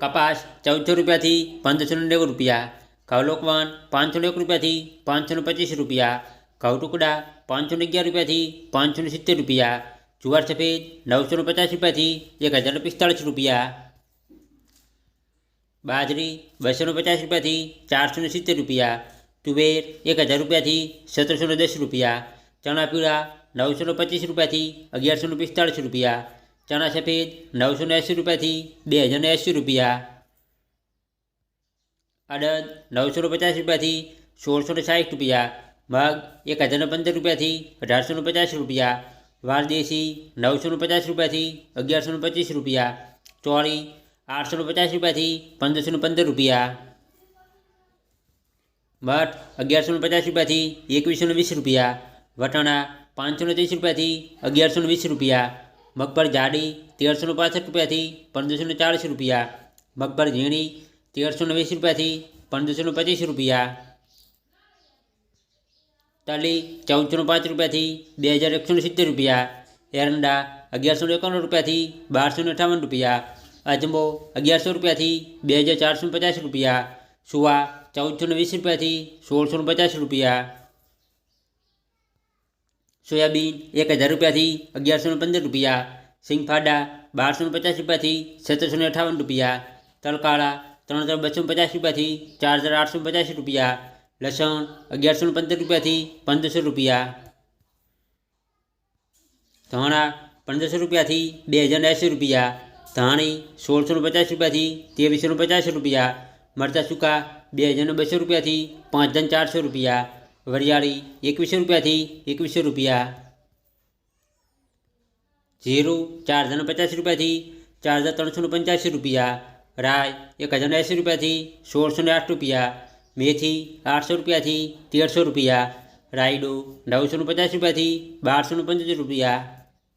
કપાસ ચૌદસો રૂપિયાથી પંદરસો ને નેવું રૂપિયા ઘઉં લોકવાન પાંચસો ને એક રૂપિયાથી પાંચસો ને પચીસ રૂપિયા ઘઉં ટુકડા પાંચસો ને અગિયાર રૂપિયાથી પાંચસો ને સિત્તેર રૂપિયા જુવાર સફેદ નવસો ને પચાસ રૂપિયાથી એક હજાર ને પિસ્તાળીસ રૂપિયા બાજરી બસો ને પચાસ રૂપિયાથી ચારસો ને સિત્તેર રૂપિયા તુવેર એક હજાર રૂપિયાથી સત્તરસો ને દસ રૂપિયા ચણા પીળા નવસો ને પચીસ રૂપિયાથી અગિયારસો ને પિસ્તાળીસ રૂપિયા ચણા સફેદ નવસો ને એંસી રૂપિયાથી બે હજાર ને એંસી રૂપિયા અડદ નવસો ને પચાસ રૂપિયાથી સોળસો ને સાઠ રૂપિયા મગ એક હજાર ને પંદર રૂપિયાથી અઢારસો ને પચાસ રૂપિયા વારદેશી નવસો ને પચાસ રૂપિયાથી અગિયારસો ને પચીસ રૂપિયા ચોળી આઠસો ને પચાસ રૂપિયાથી પંદરસો ને પંદર રૂપિયા મઠ અગિયારસો ને પચાસ રૂપિયાથી એકવીસો ને વીસ રૂપિયા વટાણા પાંચસો ને ત્રીસ રૂપિયાથી અગિયારસો ને વીસ રૂપિયા મગફળી જાડી તેરસો ને પાસઠ રૂપિયાથી પંદરસો ને ચાળીસ રૂપિયા મગફળી ઝીણી તેરસો ને વીસ રૂપિયાથી પંદરસો ને પચીસ રૂપિયા તલી ચૌદસો ને પાંચ રૂપિયાથી બે હજાર એકસો ને સિત્તેર રૂપિયા એરંડા અગિયારસો ને એકાવન રૂપિયાથી બારસો ને અઠાવન રૂપિયા અજમો અગિયારસો રૂપિયાથી બે હજાર ચારસો ને પચાસ રૂપિયા સુવા ચૌદસો ને વીસ રૂપિયાથી સોળસો ને પચાસ રૂપિયા સોયાબીન એક હજાર રૂપિયાથી અગિયારસો ને પંદર રૂપિયા સિંગફાડા બારસો ને પચાસ રૂપિયાથી સત્તરસો ને અઠાવન રૂપિયા તલકાળા ત્રણ હજાર બસો પચાસ રૂપિયાથી ચાર હજાર આઠસો પચાસ રૂપિયા લસણ અગિયારસો ને પંદર રૂપિયાથી પંદરસો રૂપિયા ધાણા પંદરસો રૂપિયાથી બે હજાર એંસી રૂપિયા ધાણી સોળસો ને પચાસ રૂપિયાથી ત્રેવીસો ને પચાસ રૂપિયા મરચાં સૂકા બે હજાર બસો રૂપિયાથી પાંચ હજાર ચારસો રૂપિયા વરિયાળી એકવીસો રૂપિયાથી એકવીસો રૂપિયા. જીરું ચાર હજાર પચાસ રૂપિયાથી ચાર હજાર ત્રણસો પંચ્યાસી રૂપિયા. રાય એક હજાર એંસી રૂપિયાથી સોળસો ને આઠ રૂપિયા. મેથી આઠસો રૂપિયાથી તેરસો રૂપિયા. રાયડો નવસો પચાસ રૂપિયાથી બારસો પંચોતેર રૂપિયા.